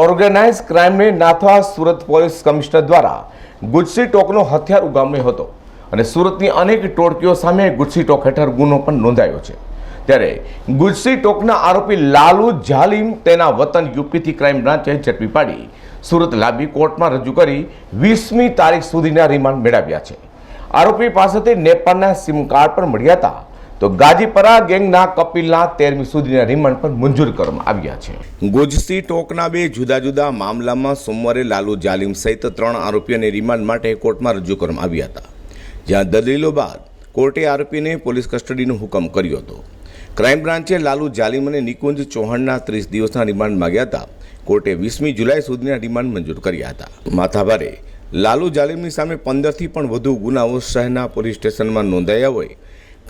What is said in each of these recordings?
Organise ક્રાઇમને નાથવા Surat police commissioner દ્વારા ગુજસી ટોકનો હથિયાર ઉગામ્યો હતો અને સુરતની અનેક ટોળકીઓ સામે ગુજસી ટોક હેઠળ ગુનો પણ નોંધાયો છે. ત્યારે ગુજસી ટોકના આરોપી લાલુ જાલિમ તેના વતન યુપીથી ક્રાઇમ બ્રાન્ચે ઝડપી પાડી સુરત લાંબી કોર્ટમાં રજૂ કરી વીસમી તારીખ સુધીના રિમાન્ડ મેળવ્યા છે. આરોપી પાસેથી નેપાળના સિમ કાર્ડ પણ મળ્યા હતા. તો ગાજીપરા ગેંગના કપિલના તેરમી સુધીના રિમાન્ડ પર મંજૂર કરવામાં આવ્યા છે. ગુજસી ટોકના બે જુદા જુદા મામલામાં સોમવારે લાલુ જાલિમ સહિત ત્રણ આરોપીઓને રિમાન્ડ માટે કોર્ટમાં રજૂ કરવામાં આવ્યા હતા, જ્યાં દલીલો બાદ કોર્ટે આરોપીને પોલીસ કસ્ટડીનો હુકમ કર્યો હતો. ક્રાઇમ બ્રાન્ચે લાલુ જાલિમ અને નિકુંજ ચૌહાણના ત્રીસ દિવસના રિમાન્ડ માંગ્યા હતા. કોર્ટે વીસમી જુલાઈ સુધીના રિમાન્ડ મંજૂર કર્યા હતા. માથાભારે લાલુ જાલિમની સામે પંદરથી પણ વધુ ગુનાઓ શહેરના પોલીસ સ્ટેશનમાં નોંધાયા હોય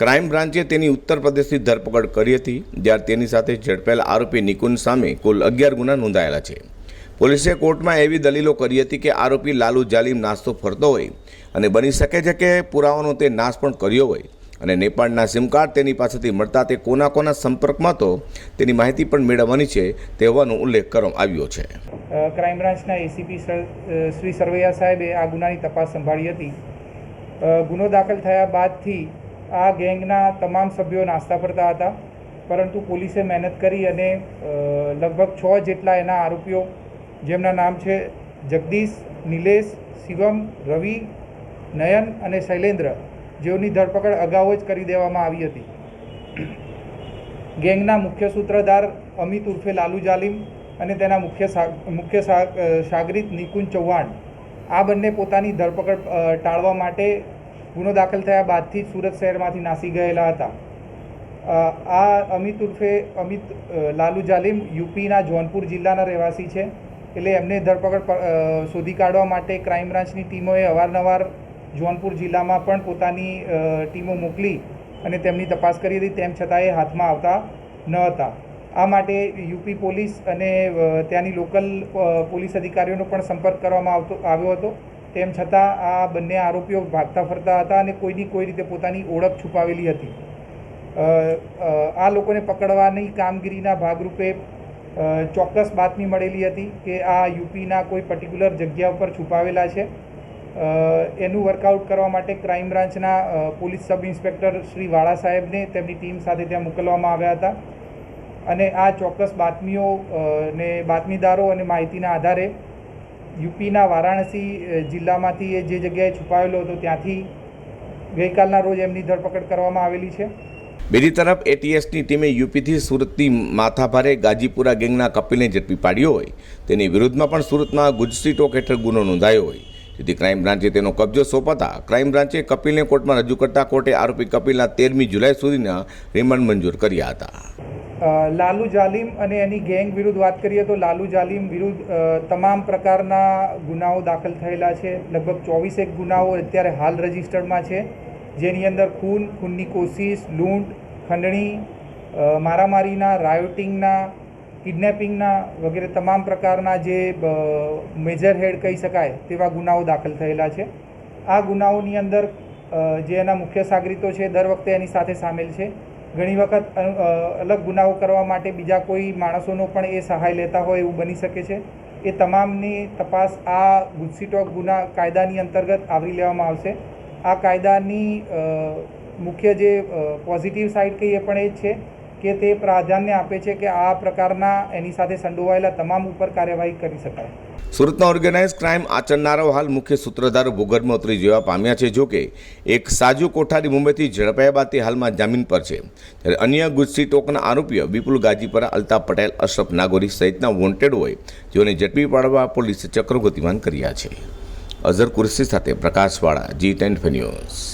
ક્રાઇમ બ્રાન્ચે તેની ઉત્તર પ્રદેશથી ધરપકડ કરી હતી જ્યારે તેની સાથે ઝડપેલા આરોપી નિકુંજ સામે કુલ અગિયાર ગુના નોંધાયેલા છે. પોલીસે કોર્ટમાં એવી દલીલો કરી હતી કે આરોપી લાલુ જાલિમ નાસ્તો ફરતો હોય અને બની શકે છે કે પુરાવાનો તે નાશ પણ કર્યો હોય અને નેપાળના સિમ કાર્ડ તેની પાસેથી મળતા તે કોના કોના સંપર્કમાં તો તેની માહિતી પણ મેળવવાની છે તે હોવાનો ઉલ્લેખ કરવામાં આવ્યો છે. ક્રાઇમ બ્રાન્ચના એસીપી શ્રી સરવૈયા સાહેબે આ ગુનાની તપાસ સંભાળી હતી. ગુનો દાખલ થયા બાદથી આ ગેંગના તમામ સભ્યો નાસ્તા ફરતા હતા. પરંતુ પોલીસે મહેનત કરી અને લગભગ છ જેટલા એના આરોપીઓ, જેમના નામ છે જગદીશ, નિલેશ, શિવમ, રવિ, નયન અને શૈલેન્દ્ર, જેઓની ધરપકડ અગાઉ જ કરી દેવામાં આવી હતી. ગેંગના મુખ્ય સૂત્રધાર અમિત ઉર્ફે લાલુ જાલિમ અને તેના મુખ્ય મુખ્ય સાગરીત નિકુંજ ચૌહાણ, આ બંને પોતાની ધરપકડ ટાળવા માટે ગુનો દાખલ થયા બાદથી સુરત શહેરમાંથી નાસી ગયેલા હતા. આ અમિત ઉર્ફે અમિત લાલુ જાલિમ યુપીના જોનપુર જિલ્લાના રહેવાસી છે. એટલે એમને ધરપકડ શોધી કાઢવા માટે ક્રાઇમ બ્રાન્ચની ટીમોએ અવારનવાર જોનપુર જિલ્લામાં પણ પોતાની ટીમો મોકલી અને તેમની તપાસ કરી હતી. તેમ છતાં એ હાથમાં આવતા ન હતા. આ માટે યુપી પોલીસ અને ત્યાંની લોકલ પોલીસ અધિકારીઓનો પણ સંપર્ક કરવામાં આવતો, આવ્યો હતો. તેમ છતાં આ બંને આરોપીઓ ભાગતા ફરતા હતા અને કોઈની કોઈ રીતે પોતાની ઓળખ છુપાવેલી હતી. આ લોકોને પકડવાની કામગીરીના ભાગરૂપે ચોક્કસ બાતમી મળેલી હતી કે આ યુપીના કોઈ પર્ટિક્યુલર જગ્યા ઉપર છુપાવેલા છે. એનું વર્કઆઉટ કરવા માટે ક્રાઇમ બ્રાન્ચના પોલીસ સબ ઇન્સ્પેક્ટર શ્રી વાળા સાહેબને તેમની ટીમ સાથે ત્યાં મોકલવામાં આવ્યા હતા. અને આ ચોક્કસ બાતમીઓ ને બાતમીદારો અને માહિતીના આધારે યુપીના વારાણસી જિલ્લામાંથી એ જે જગ્યાએ છુપાયેલો હતો ત્યાંથી ગઈકાલના રોજ એમની ધરપકડ કરવામાં આવેલી છે. બીજી તરફ એટીએસની ટીમે યુપીથી સુરતની માથાભારે ગાજીપુરા ગેંગના કપિલને ઝડપી પાડ્યો હોય. તેની વિરુદ્ધમાં પણ સુરતમાં ગુજસી ટોક હેઠળ ગુનો નોંધાયો હોય. જેથી ક્રાઇમ બ્રાન્ચે તેનો કબજો સોંપાતા ક્રાઇમ બ્રાન્ચે કપિલને કોર્ટમાં રજૂ કરતા કોર્ટે આરોપી કપિલના તેરમી જુલાઈ સુધીના રિમાન્ડ મંજૂર કર્યા હતા. લાલુ જાલિમ અને એની ગેંગ વિરુદ્ધ વાત કરીએ તો લાલુ જાલિમ વિરુદ્ધ તમામ પ્રકારના ગુનાઓ દાખલ થયેલા છે. લગભગ ચોવીસેક ગુનાઓ અત્યારે હાલ રજિસ્ટર્ડમાં છે, જેની અંદર ખૂન, ખૂનની કોશિશ, લૂંટ, ખંડણી મારામારીના, રાયોટિંગના, કિડનેપિંગના વગેરે તમામ પ્રકારના જે મેજર હેડ કહી શકાય, તેવા ગુનાઓ દાખલ થયેલા છે. આ ગુનાઓની અંદર જે એના મુખ્ય સાગરીતો છે, દર વખતે એની સાથે સામેલ છે. ઘણી વખત અલગ ગુનાઓ કરવા માટે બીજા કોઈ માણસોનો પણ એ સહાય લેતા હોય એવું બની શકે છે. એ તમામની તપાસ આ ગુજસીટોક ગુના કાયદાની અંતર્ગત આવરી લેવામાં આવશે. આ કાયદાની મુખ્ય જે પોઝિટિવ સાઇડ કહીએ પણ એ છે. કે તે પ્રાધાન્ય આપે છે કે આ પ્રકારના એની સાથે સંડોવાયેલા તમામ ઉપર કાર્યવાહી કરી શકાય. સુરતના ઓર્ગેનાઇઝ ક્રાઇમ આચરનારો હાલ મુખ્ય સૂત્રધારો ભૂગર્ભમાં ઉતરી જવા પામ્યા છે જોકે એક સાજુ કોઠારી મુંબઈથી ઝડપાયા બાદ તે હાલમાં જામીન પર છે. ત્યારે અન્ય ગુજસી ટોકના આરોપીઓ વિપુલ ગાજીપરા, અલ્તાફ પટેલ, અશરફ નાગોરી સહિતના વોન્ટેડ હોય, જેઓને ઝડપી પાડવા પોલીસે ચક્રો ગતિમાન કર્યા છે. અઝર કુરશી સાથે પ્રકાશવાળા જી ટેન ન્યૂઝ